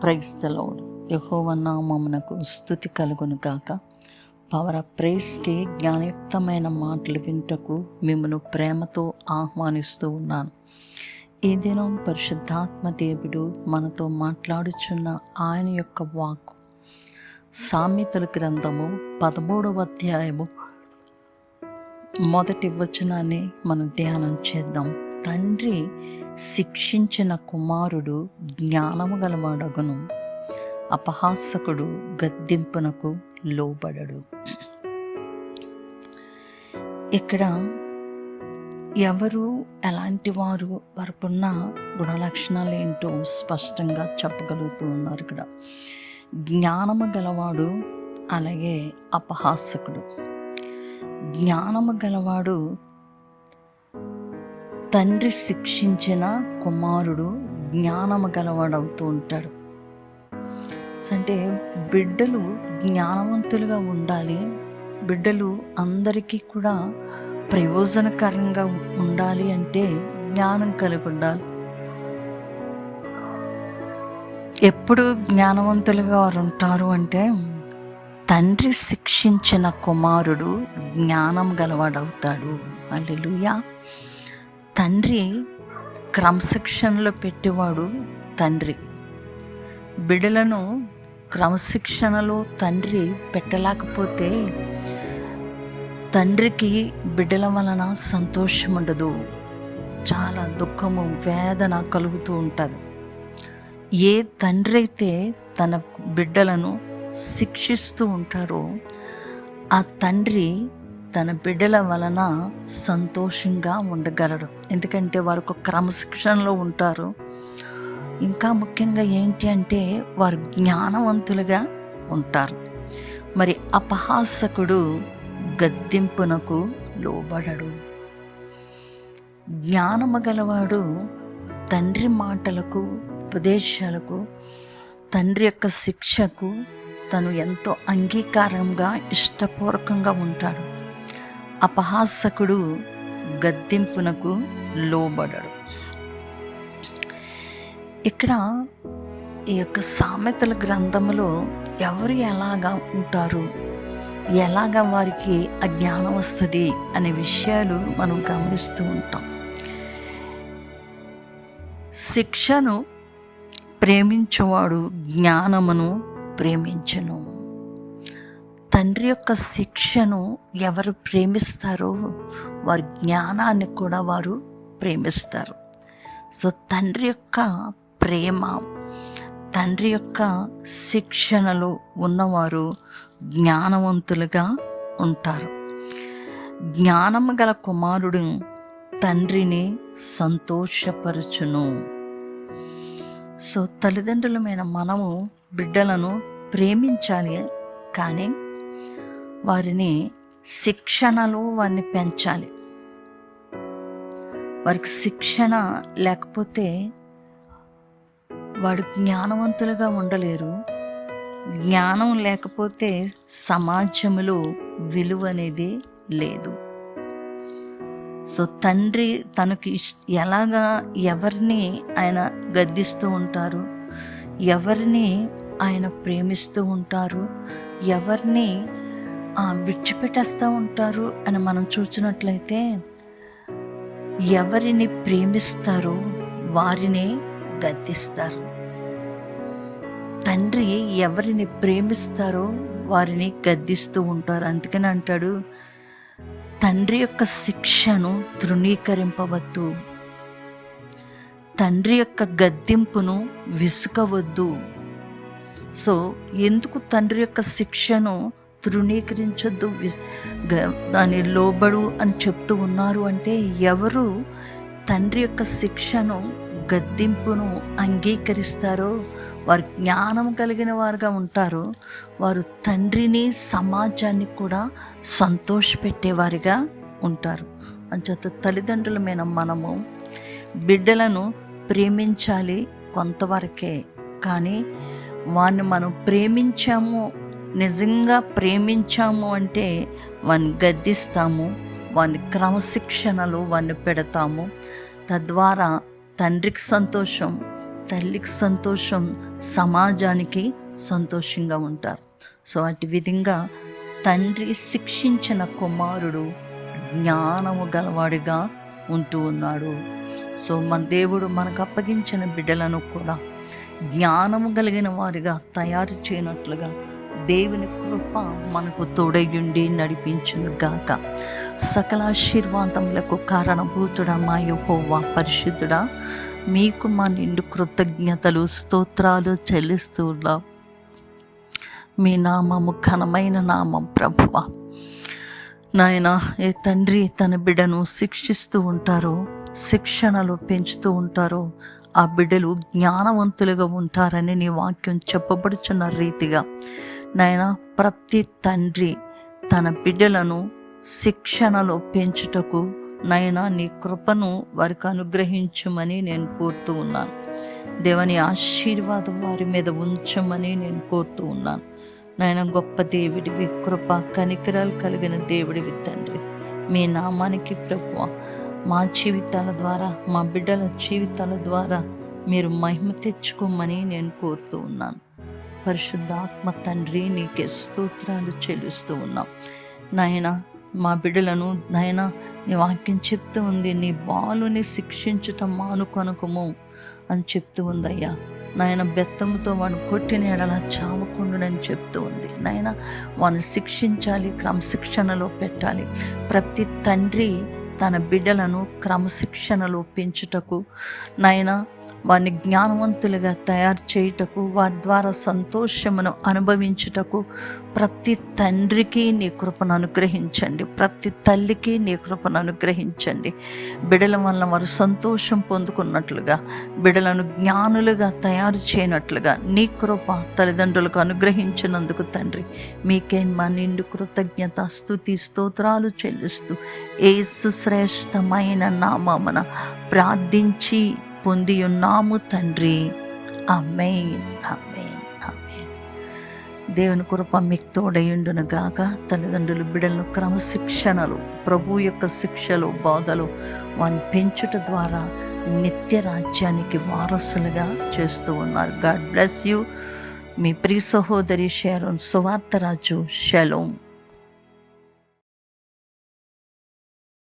క్రైస్తలవుడు యహోవనామమునకు స్థుతి కలుగును గాక. పవర్ ప్రేస్కి జ్ఞానయుక్తమైన మాటలు వింటకు మిమ్మను ప్రేమతో ఆహ్వానిస్తూ ఉన్నాను. ఈ దినం పరిశుద్ధాత్మ దేవుడు మనతో మాట్లాడుచున్న ఆయన యొక్క వాక్కు. సామెతల గ్రంథము పదమూడవ అధ్యాయము మొదటి వచనాన్ని మనం ధ్యానం చేద్దాం. తండ్రి శిక్షించిన కుమారుడు జ్ఞానము గలవాడగును. అపహాసకుడు గద్దింపునకు లోబడడు. ఇక్కడ ఎవరు ఎలాంటి వారు వారికున్న గుణలక్షణాలు ఏంటో స్పష్టంగా చెప్పగలుగుతూ ఉన్నారు ఇక్కడ. జ్ఞానము గలవాడు అలాగే అపహాసకుడు. జ్ఞానము గలవాడు తండ్రి శిక్షించిన కుమారుడు జ్ఞానము గలవాడవుతూ ఉంటాడు. అంటే బిడ్డలు జ్ఞానవంతులుగా ఉండాలి. బిడ్డలు అందరికీ కూడా ప్రయోజనకరంగా ఉండాలి అంటే జ్ఞానం కలిగి ఉండాలి ఎప్పుడు జ్ఞానవంతులుగా వారు ఉంటారు అంటే తండ్రి శిక్షించిన కుమారుడు జ్ఞానం గలవాడవుతాడు. అల్లెలుయా తండ్రి క్రమశిక్షణలో పెట్టేవాడు తండ్రి. బిడలను క్రమశిక్షణలో తండ్రి పెట్టలేకపోతే తండ్రికి బిడ్డల వలన సంతోషం ఉండదు. చాలా దుఃఖము వేదన కలుగుతూ ఉంటుంది. ఏ తండ్రి అయితే తన బిడ్డలను శిక్షిస్తూ ఉంటారో ఆ తండ్రి తన బిడ్డల వలన సంతోషంగా ఉండగలడు. ఎందుకంటే వారు ఒక క్రమశిక్షణలో ఉంటారు. ఇంకా ముఖ్యంగా ఏంటి అంటే వారు జ్ఞానవంతులుగా ఉంటారు. మరి అపహాసకుడు గద్దింపునకు లోబడడు. జ్ఞానము గలవాడు తండ్రి మాటలకు ఉపదేశాలకు తండ్రి యొక్క శిక్షకు తను ఎంతో అంగీకారంగా ఇష్టపూర్వకంగా ఉంటాడు. అపహాసకుడు గద్దెంపునకు లోబడడు. ఇక్కడ ఈ యొక్క సామెతల గ్రంథంలో ఎవరు ఎలాగా ఉంటారు? ఎలాగా వారికి అజ్ఞానం వస్తుంది అనే విషయాలు మనం గమనిస్తూ ఉంటాం. శిక్షను ప్రేమించేవాడు జ్ఞానమును ప్రేమించను. తండ్రి యొక్క శిక్షను ఎవరు ప్రేమిస్తారో వారి జ్ఞానాన్ని కూడా వారు ప్రేమిస్తారు. సో తండ్రి యొక్క ప్రేమ తండ్రి యొక్క శిక్షణలో ఉన్నవారు జ్ఞానవంతులుగా ఉంటారు. జ్ఞానము గల కుమారుడు తండ్రిని సంతోషపరచును. సో తల్లిదండ్రులమైన మనము బిడ్డలను ప్రేమించాలి కానీ వారిని శిక్షణలో వారిని పెంచాలి. వారికి శిక్షణ లేకపోతే వాడు జ్ఞానవంతులుగా ఉండలేరు. జ్ఞానం లేకపోతే సమాజంలో విలువ అనేది లేదు. సో తండ్రి తనకి ఎలాగా ఎవరిని ఆయన గద్దిస్తూ ఉంటారు? ఎవరిని ఆయన ప్రేమిస్తూ ఉంటారు? ఎవరిని విడిచిపెట్టేస్తూ ఉంటారు అని మనం చూసినట్లయితే ఎవరిని ప్రేమిస్తారో వారినే గద్దిస్తారు. తండ్రి ఎవరిని ప్రేమిస్తారో వారిని గద్దిస్తూ ఉంటారు. అందుకని అంటాడు తండ్రి యొక్క శిక్షను తృణీకరింపవద్దు. తండ్రి యొక్క గద్దింపును విసుకవద్దు సో ఎందుకు తండ్రి యొక్క శిక్షను తృణీకరించొద్దు. దాని లోబడు అని చెప్తూ ఉన్నారు అంటే ఎవరు తండ్రి యొక్క శిక్షను గద్దింపును అంగీకరిస్తారో వారు జ్ఞానం కలిగిన వారుగా ఉంటారు వారు తండ్రిని సమాజాన్ని కూడా సంతోషపెట్టేవారిగా ఉంటారు. అంచేత తల్లిదండ్రులమైన మనము బిడ్డలను ప్రేమించాలి కొంతవరకే. కానీ వారిని మనం ప్రేమించాము నిజంగా ప్రేమించాము అంటే వాన్ని గద్దిస్తాము వాని క్రమశిక్షణలో వాడిని పెడతాము. తద్వారా తండ్రికి సంతోషం తల్లికి సంతోషం సమాజానికి సంతోషంగా ఉంటారు. సో అటు విధంగా తండ్రి శిక్షించిన కుమారుడు జ్ఞానము గలవాడిగా ఉంటూ ఉన్నాడు. సో మన దేవుడు మనకు అప్పగించిన బిడ్డలను కూడా జ్ఞానము కలిగిన వారిగా తయారు చేయనట్లుగా దేవుని కృప మనకు తోడయుండి నడిపించును గాక. సకల ఆశీర్వాదములకు కారణభూతుడా మా యహోవా పరిశుద్ధుడా. మీకు మా నిండు కృతజ్ఞతలు స్తోత్రాలు చెల్లిస్తూ ఉన్నాం మీ నామము ఘనమైన నామం ప్రభువ. నాయన ఏ తండ్రి తన బిడ్డను శిక్షిస్తూ ఉంటారో శిక్షణలో పెంచుతూ ఉంటారో ఆ బిడ్డలు జ్ఞానవంతులుగా ఉంటారని నీ వాక్యం చెప్పబడుచున్న రీతిగా నాయన ప్రతి తండ్రి తన బిడ్డలను శిక్షణలో పెంచుటకు నైనా నీ కృపను వారికి అనుగ్రహించమని నేను కోరుతూ ఉన్నాను. దేవని ఆశీర్వాదం వారి మీద ఉంచమని నేను కోరుతూ ఉన్నాను. నాయన గొప్ప దేవుడివి కృప కనికరాలు కలిగిన దేవుడివి తండ్రి. మీ నామానికి ప్రభువ మా జీవితాల ద్వారా మా బిడ్డల జీవితాల ద్వారా మీరు మహిమ తెచ్చుకోమని నేను కోరుతూ ఉన్నాను. పరిశుద్ధాత్మ తండ్రి నీకే స్తోత్రాలు చెల్లిస్తూ ఉన్నాం. నాయన మా బిడ్డలను నాయన నీ వాక్యం చెప్తూ ఉంది. నీ బాలుని శిక్షించటం మానుకొనకము అని చెప్తూ ఉందయ్యా. నాయన బెత్తంతో వాడు కొట్టిన ఎడల చావకుండునని చెప్తూ ఉంది. నాయన వాడిని శిక్షించాలి క్రమశిక్షణలో పెట్టాలి. ప్రతి తండ్రి తన బిడ్డలను క్రమశిక్షణలో పెంచుటకు నాయన వారిని జ్ఞానవంతులుగా తయారు చేయుటకు వారి ద్వారా సంతోషమును అనుభవించుటకు ప్రతి తండ్రికి నీ కృపను అనుగ్రహించండి. ప్రతి తల్లికి నీ కృపను అనుగ్రహించండి. బిడల వల్ల వారు సంతోషం పొందుకున్నట్లుగా బిడలను జ్ఞానులుగా తయారు చేయనట్లుగా నీ కృప తల్లిదండ్రులకు అనుగ్రహించినందుకు తండ్రి మీకే మా నిండు కృతజ్ఞత స్థుతి స్తోత్రాలు చెల్లిస్తూ ఏసు సుశ్రేష్టమైన నామమున ప్రార్థించి పొంది ఉన్నాము తండ్రి. అమ్మేన్ అమేన్ అమ్మే దేవుని కృప మీకు తోడయుండును గాక. తల్లిదండ్రులు బిడ్డలను క్రమశిక్షణలు ప్రభు యొక్క శిక్షలు బోధలు వారిని పెంచుట ద్వారా నిత్య రాజ్యానికి వారసులుగా చేస్తూ ఉన్నారు. God bless you. మీ ప్రియ సహోదరి షేరోన్ సువార్తరాజు షలోం.